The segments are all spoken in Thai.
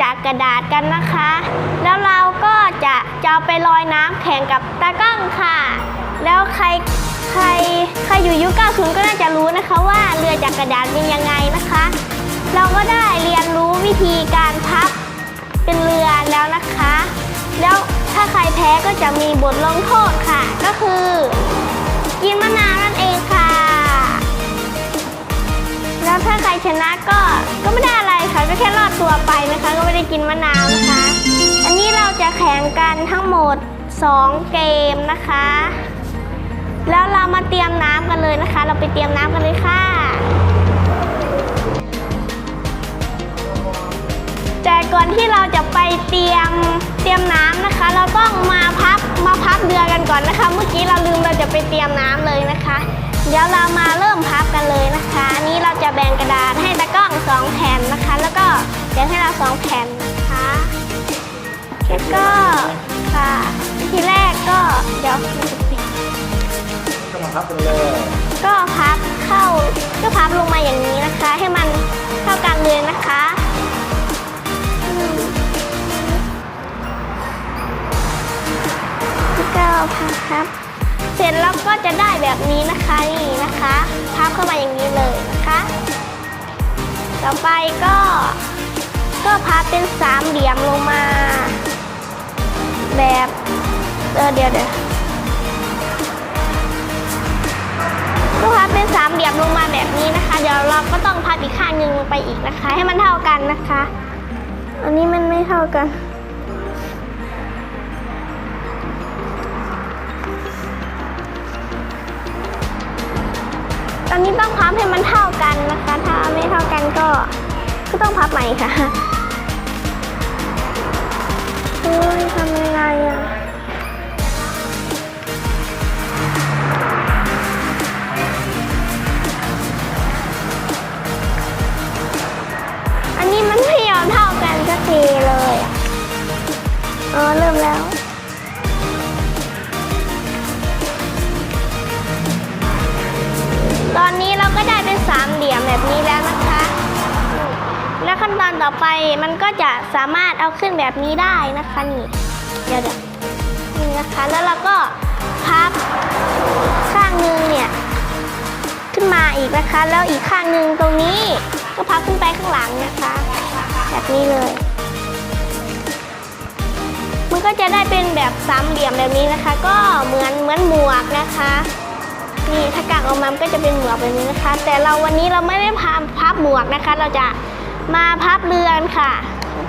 จากกระดาษกันนะคะ แล้วเราก็จะจะไปลอยน้ำแข่งกับตากล้องค่ะ แล้วใครใครใครอยู่ยุค90 ก็น่าจะรู้นะคะว่าเรือจากกระดาษเป็นยังไงนะคะ เราก็ได้เรียนรู้วิธีการพับเป็นเรือแล้วนะคะ แล้วถ้าใครแพ้ก็จะมีบทลงโทษค่ะ ก็คือ กินมะนาวนั่นเองค่ะ แล้วถ้าใครชนะก็ก็ไม่ได้อะไร ค่ะก็แค่รอดตัวไปนะคะ ก็ไม่ได้กินมะนาวนะคะ อันนี้เราจะแข่งกันทั้งหมด 2 เกมนะคะ แล้วเรามาเตรียมน้ำกันเลยนะคะ เราไปเตรียมน้ำกันเลยค่ะแต่ก่อนที่เราจะไปเตรียมเตรียมน้ำนะคะ เราต้องมาพับมาพับเรือกันก่อนนะคะ เมื่อกี้เราลืมเราจะไปเตรียมน้ำเลยนะคะ เดี๋ยวเรามาเริ่มพับกันเลยนะคะอันนี้เราจะแบ่งกระดาษให้ตะกล้องสองแผ่นนะคะ แล้วก็แบ่งให้เราสองแผ่นนะคะแล้วก็ค่ะทีแรกก็เดี๋ยวก็มาพับกันเลย ก็พับเข้าก็พับลงมาอย่างนี้นะคะ ให้มันเท่ากันเลยนะคะแล้วก็พับ ร็จแล้วก็จะได้แบบนี้นะคะนี่นะคะพับเข้ามาอย่างนี้เลยนะคะ ต่อไปก็ก็พับเป็นสามเหลี่ยมลงมา แบบเออเดี๋ยวเดี๋ยวก็พับเป็นสามเหลี่ยมลงมาแบบนี้นะคะ เดี๋ยวเราก็ต้องพับอีกข้างหนึ่งลงไปอีกนะคะ ให้มันเท่ากันนะคะ อันนี้มันไม่เท่ากัน ตอนนี้ต้องพับให้มันเท่ากันนะคะ ถ้าไม่เท่ากันก็ก็ต้องพับใหม่ค่ะโอ้ยทำยังไงอะอันนี้มันไม่ยอมเท่ากันสักทีเลยอะเออเริ่มแล้ว อนต่อไปมันก็จะสามารถเอาขึ้นแบบนี้ได้นะคะนี่เดี๋ยวเดี๋ยวนี่นะคะแล้วเราก็พับข้างหนึงเนี่ยขึ้นมาอีกนะคะ แล้วอีกข้างหนึ่งตรงนี้ก็พับขึ้นไปข้างหลังนะคะ แบบนี้เลย มันก็จะได้เป็นแบบสามเหลี่ยมแบบนี้นะคะ ก็เหมือนเหมือนหมวกนะคะนี่ถ้ากางออกมามันก็จะเป็นหมวกแบบนี้นะคะ แต่เราวันนี้เราไม่ได้พับพับหมวกนะคะ เราจะ มาพับเรือนค่ะ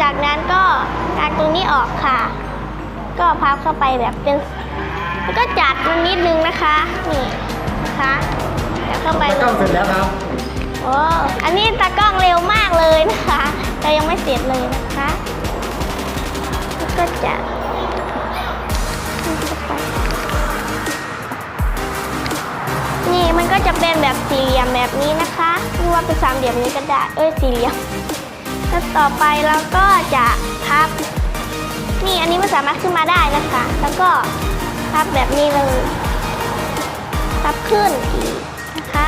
จากนั้นก็กางตรงนี้ออกค่ะ ก็พับเข้าไปแบบเป็นแล้วก็จัดมันนิดนึงนะคะ นี่นะคะจัดเข้าไปตะเลกล้องยเสร็จแล้วครับโอ้อันนี้ตากล้องเร็วมากเลยนะคะแต่ยังไม่เสร็จเลยนะคะแล้วก็จะนี่มันก็จะเป็นแบบสี่เหลี่ยมแบบนี้นะคะหรือว่าเป็นสามเหลี่ยมนี้ก็ได้ เอ้ยสี่เหลี่ยม แล้วต่อไปเราก็จะพับ นี่อันนี้มันสามารถขึ้นมาได้นะคะ แล้วก็พับแบบนี้เลยพับขึ้นอีกนะคะ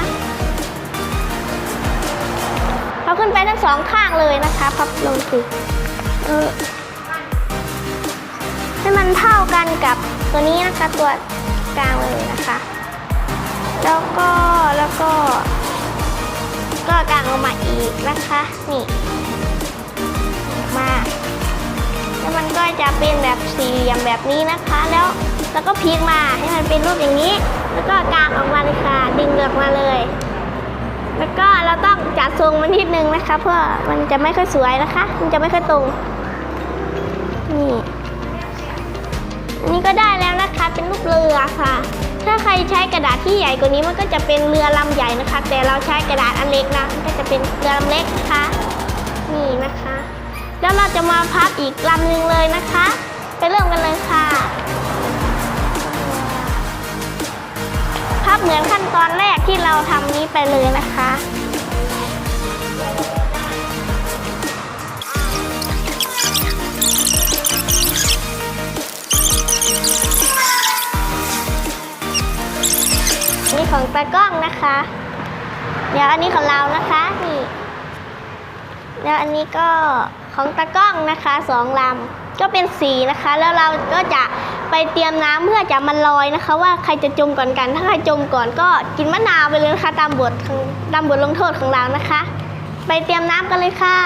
พับขึ้นไปทั้งสองข้างเลยนะคะพับลงสิเออให้มันเท่ากันกับตัวนี้นะคะตัวกลางเลยนะคะ แล้วก็แล้วก็ ก็กางออกมาอีกนะคะ นี่ มาแล้วมันก็จะเป็นแบบสี่เหลี่ยมแบบนี้นะคะ แล้วแล้วก็พลิกมาให้มันเป็นรูปอย่างนี้ แล้วก็กางออกมาเลยค่ะ ดึงเลือกมาเลย แล้วก็เราต้องจัดทรงมันนิดนึงนะคะ เพื่อมันจะไม่ค่อยสวยนะคะ มันจะไม่ค่อยตรง นี่อันนี้ก็ได้แล้วนะคะเป็นรูปเรือค่ะ ถ้าใครใช้กระดาษที่ใหญ่กว่านี้มันก็จะเป็นเรือลำใหญ่นะคะ แต่เราใช้กระดาษอันเล็กนะมันก็จะเป็นเรือลำเล็กนะคะ นี่นะคะ แล้วเราจะมาพับอีกลำหนึ่งเลยนะคะ ไปเริ่มกันเลยค่ะ พับเหมือนขั้นตอนแรกที่เราทำนี้ไปเลยนะคะนี่ของตากล้องนะคะ เดี๋ยวอันนี้ของเรานะคะ นี่ แล้วอันนี้ก็ของตะกล้องนะคะสองลำก็เป็นสีนะคะ แล้วเราก็จะไปเตรียมน้ำเพื่อจะมันลอยนะคะ ว่าใครจะจมก่อนกัน ถ้าใครจมก่อนก็กินมะนาวไปเลยนะคะ ตามบทตามบทลงโทษของเรานะคะ ไปเตรียมน้ำกันเลยค่ะ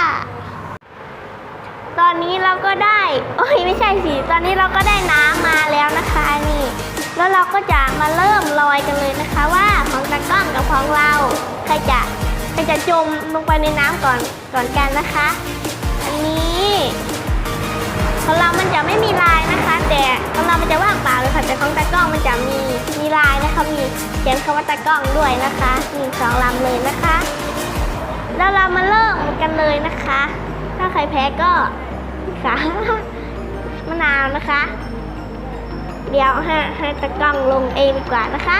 ตอนนี้เราก็ได้โอ้ยไม่ใช่สิตอนนี้เราก็ได้น้ำมาแล้วนะคะนี่แล้วเราก็จะมาเริ่มลอยกันเลยนะคะ ว่าของตะกล้องกับของเราใครจะ ใครจะจมลงไปในน้ำก่อนก่อนกันนะคะ อันนี้ของเรามันจะไม่มีลายนะคะ แต่ของเรามันจะว่างเปล่าเลยค่ะแต่ของตะกล้องมันจะมีมีลายนะคะมีเขียนคำว่าตะกล้องด้วยนะคะมีสองลำเลยนะคะ แล้วเรามาเริ่มกันเลยนะคะ ถ้าใครแพ้ก็ค่ะมะนาวนะคะ เดี๋ยวให้ให้ตะกล้องลงเองดีกว่านะคะ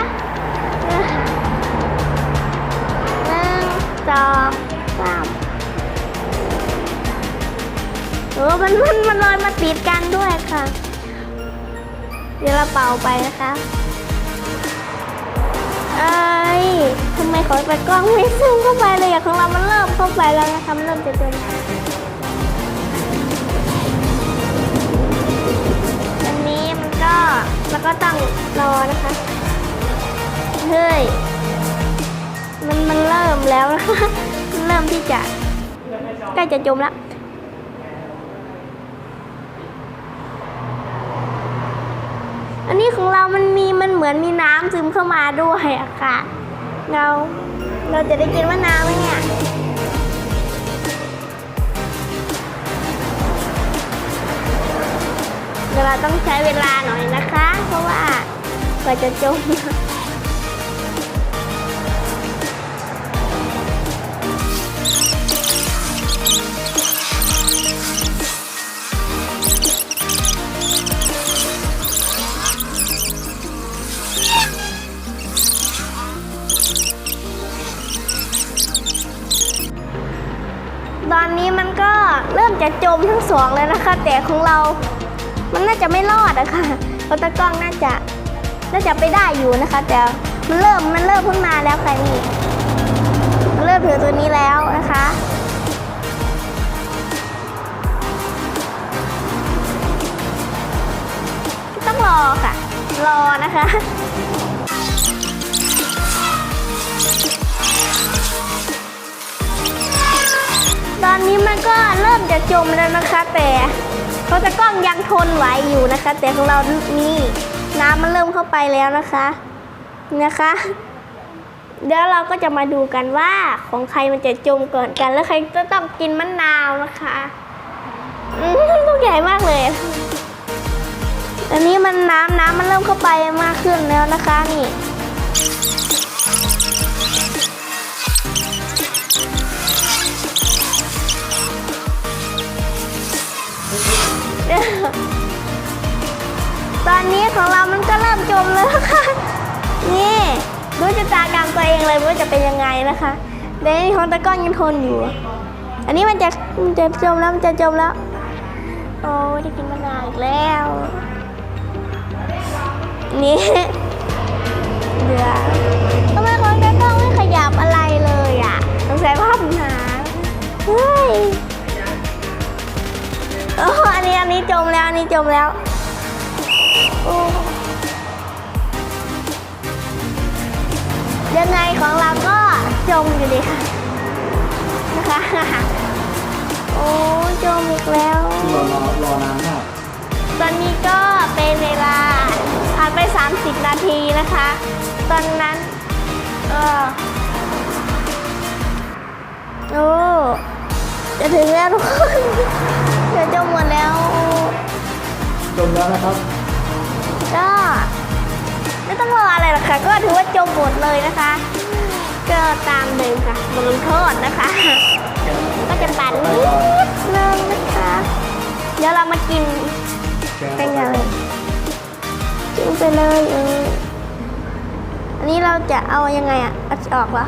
สองสามโอ้มันมันมันลอยมาติดกันด้วยค่ะ เดี๋ยวเราเป่าไปนะคะเอ้ยทำไมของตะกล้องไม่ซึมเข้าไปเลยอะของเรา มันเริ่มเข้าไปแล้วนะคะมันเริ่มจะจมน้ำอันนี้มันก็แล้วก็ต้องรอนะคะ เฮ้ย มันมันเริ่มแล้วนะคะเริ่มที่จะใกล้จะจมแล้วอันนี้ของเรามันมีมันเหมือนมีน้ำซึมเข้ามาด้วยอะค่ะ เราเราจะได้กินมะนาวไหมเนี่ยเวเราต้องใช้เวลาหน่อยนะคะ เพราะว่ากว่าจะจม ตอนนี้มันก็เริ่มจะจมทั้งสองแล้วนะคะ แต่ของเรา มันน่าจะไม่รอดอะค่ะเพราะตะกล้องน่าจะน่าจะไปได้อยู่นะคะ แต่มันเริ่มมันเริ่มเพิ่งมาแล้วค่ะนี่มันเริ่มถือตัวนี้แล้วนะคะต้องรอค่ะ รอนะคะ ตอนนี้มันก็เริ่มจะจมแล้วนะคะ แต่เขาจะกล้องยังทนไหวอยู่นะคะ แต่ของเรานี่น้ำมันเริ่มเข้าไปแล้วนะคะนะคะเดี๋ยวเราก็จะมาดูกันว่าของใครมันจะจมก่อนกันแล้วใครจะต้องกินมะนาวนะคะอืมลูกใหญ่มากเลย อันนี้มันน้ำน้ำมันเริ่มเข้าไปมากขึ้นแล้วนะคะนี่ ตอนนี้ของเรามันก็เริ่มจมแล้วค่ะ นี่ดูจะตากรรมตัวเองเลยว่าจะเป็นยังไงนะคะเดี๋ยวนี้ของตะกร้อนยังทนอยู่ อันนี้มันจะมันจะจมแล้วมันจะจมแล้ว โอ้ยได้กินมะนาวอีกแล้ว นี่เดือทำไมของตะกร้องไม่ขยับอะไรเลยอะสงสัยว่าปัญหาเฮ้ย โอ้อันนี้อันนี้จมแล้วอันนี้จมแล้วยังไงของเราก็จมอยู่ดีค่ะนะคะโอ้จมอีกแล้วรอรอรอนานมากตอนนี้ก็เป็นเวลาผ่านไป 30 นาทีนะคะ ตอนนั้นเออโอ้ จะถึงแล้วทุกคนจะจมหมดแล้วโอ้จมแล้วนะครับ ก็ไม่ต้องรออะไรหรอกค่ะ ก็ถือว่าจมหมดเลยนะคะ ก็ตามเดิมค่ะบทลงโทษนะคะ ก็จะปั่นนิดนึงนะคะ เดี๋ยวเรามากินเป็นไงเลยกินไปเลยเอออันนี้เราจะเอายังไงอะเอาออกเหรอ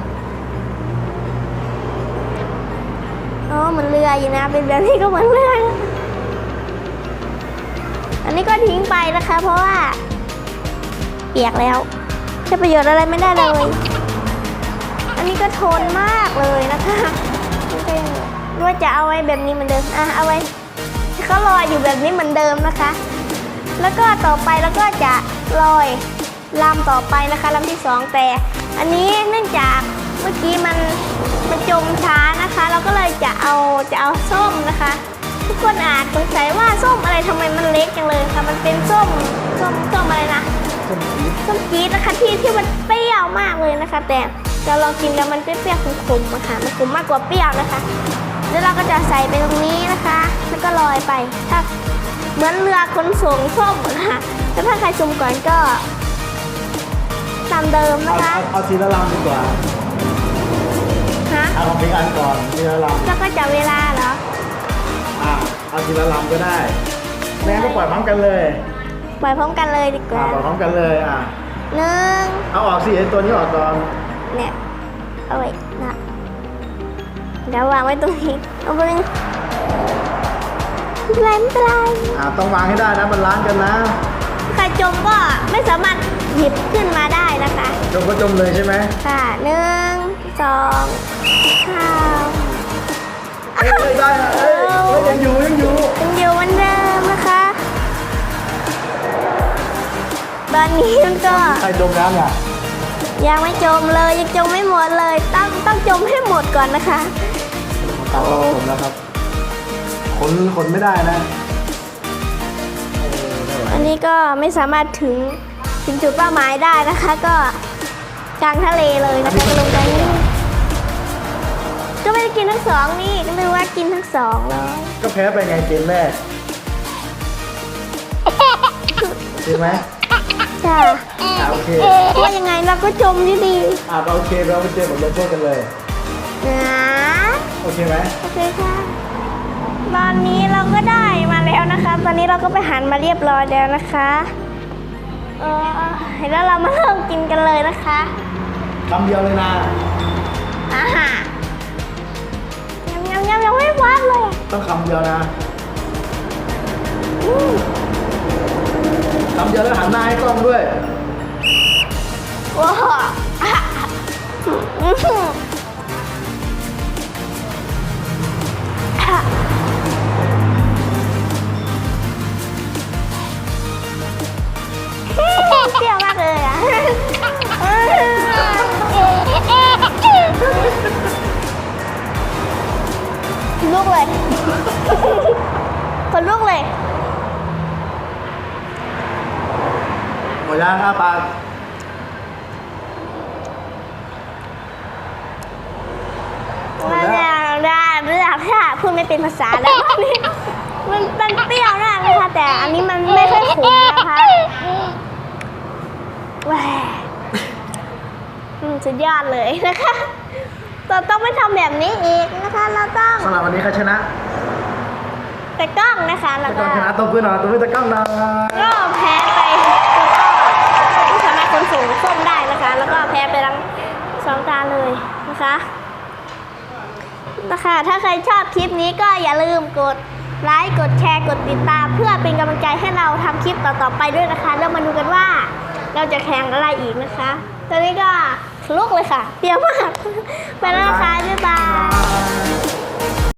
อ๋อเหมือนเรืออยู่นะเป็นแบบนี้ก็เหมือนเรืออันนี้ก็ทิ้งไปนะคะ เพราะว่า เปียกแล้ว ใช้ประโยชน์อะไรไม่ได้เลย อันนี้ก็ทนมากเลยนะคะไม่ใช่ด้วยจะเอาไว้แบบนี้เหมือนเดิมอะเอาไว้เขาลอยอยู่แบบนี้เหมือนเดิมนะคะ แล้วก็ต่อไปแล้วก็จะลอยลำต่อไปนะคะลำที่สองแต่ อันนี้เนื่องจากเมื่อกี้มัน จมช้านะคะ เราก็เลยจะเอาจะเอาส้มนะคะ ทุกคนอาจสงสัยว่าส้มอะไรทำไมมันเล็กจังเลยคะมันเป็นส้มส้มส้มอะไรนะส้มจี๊ดส้มจี๊ดนะคะที่ที่มันเปรี้ยวมากเลยนะคะ แต่เราลองกินแล้วมันเปรี้ยวๆขมๆอะค่ะมันขมมากกว่าเปรี้ยวนะคะแล้วเราก็จะใส่ไปตรงนี้นะคะ แล้วก็ลอยไปถ้าเหมือนเรือขนส่งส้มนะคะแล้วถ้าใครชมก่อนก็ตามเดิมเอานะคะ เอาเอาทีละลำดีกว่าฮะเอาของพิงอันก่อนทีละลแล้วก็จับเวลาเหรอำอ่าเอาทีละลำก็ได้แม่งั้นก็ปล่อยพร้อมกันเลยปล่อยพร้อมกันเลยดีกอ่าว่าปล่อยพร้อมกันเลยอ่าหนึ่งเอาออกสิไอ้ตัวนี้ออกก่อนเนี่ยเอาไว้นะเดี๋ยววางไว้ตรงนี้เอาไปเลยไม่เป็นไรไม่เป็นไรอ่าต้องวางให้ได้นะมันล้างกันนะใครจมก็ไม่สามารถหยิบขึ้นมาได้นะคะ จมก็จมเลยใช่ไหมค่ะหนึ่งสองสาม เอ้ยเอ้ยได้อะเอ้ยเอ้ยยังอยู่ยังอยู่ยังอยู่เหมือนเดิมนะคะ ตอนนี้มันก็ใครจมน้ำอะยังไม่จมเลยยังจมไม่หมดเลย ต้องต้องจมให้หมดก่อนนะคะ ตามเราจมแล้วครับขนขนไม่ได้นะเออไม่ไหวอันนี้ก็ไม่สามารถถึงถึงจุดเป้าหมายได้นะคะ ก็กลางทะเลเลยนะคะลงไปนี่ ก็ไม่ได้กินทั้งสองนี่ก็เลยว่ากินทั้งสองเลยก็แพ้ไปไงเกมแรกใช่ไหมจ้าอ่าโอเคว่ายังไงเราก็จมอยู่ดีอ่าโอเคเราไปเจอบทลงโทษกันเลยนะโอเคไหมโอเคค่ะตอนนี้เราก็ได้มาแล้วนะคะ ตอนนี้เราก็ไปหันมาเรียบร้อยแล้วนะคะเออแล้วเรามาเริ่มกินกันเลยนะคะคำเดียวเลยนะอาหารยำ ยำยำยังไม่วัดเลยอะต้องคำเดียวนะอืมคำเดียวแล้วหันหน้าให้กล้องด้วย ว้า มดมันแล้วจะได้เรื่องถ้าพูดไม่เป็นภาษาแล้วมันมันเปรี้ยวมากเลยค่ะแต่อันนี้มันไม่ค่อยขมนะคะแหวอืมสุดยอดเลยนะคะเราต้องไม่ทำแบบนี้อีกนะคะ เราต้องสำหรับวันนี้ใครชนะแต่กล้องนะคะแล้วต้ก็องชนะตัวเพื่อนหน่อยตัวเพื่อนตะกล้องหน่อยก็แพ้ไปแล้วก็ไม่สามารถคนสูงส้มได้นะคะ แล้วก็แพ้ไปทั้งสองตาเลยนะคะ นะคะถ้าใครชอบคลิปนี้ก็อย่าลืมกดไลค์กดแชร์กดติดตาม เพื่อเป็นกำลังใจให้เราทำคลิปต่อๆไปด้วยนะคะ แล้วมาดูกันว่าเราจะแข่งอะไรอีกนะคะ ตอนนี้ก็ลุกเลยค่ะ เปรี้ยวมาก ไปแล้วนะคะ บ๊ายบาย